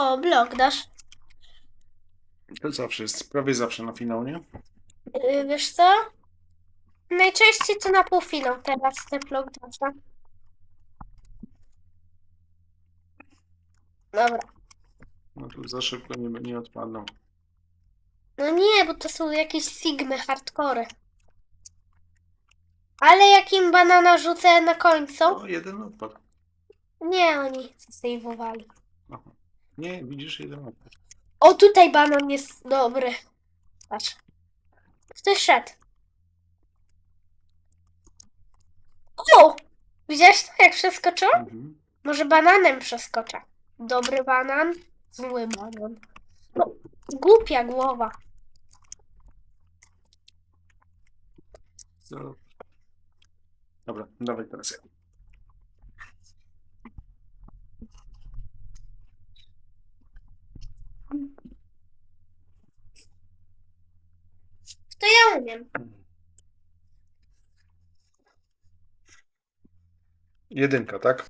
O, blok dasz. To zawsze jest, prawie zawsze na finał, nie? Yy, wiesz co? Najczęściej to na półfinał teraz te blok dasz. Dobra. No tu za szybko nie, nie odpadną. No nie, bo to są jakieś sigmy hardcore. Ale jak im banana rzucę na końcu, O, jeden odpadł. nie, oni zasejwowali. Aha. Nie, widzisz, jeden odpadł. O, tutaj banan jest dobry. Patrz. Ktoś szedł. O! Widziałeś to, jak przeskoczył? Mhm. Może bananem przeskoczę. Dobry banan, zły banan. No, głupia głowa. Co? Dobra, dawaj teraz ja. To ja umiem. Jedynka, tak?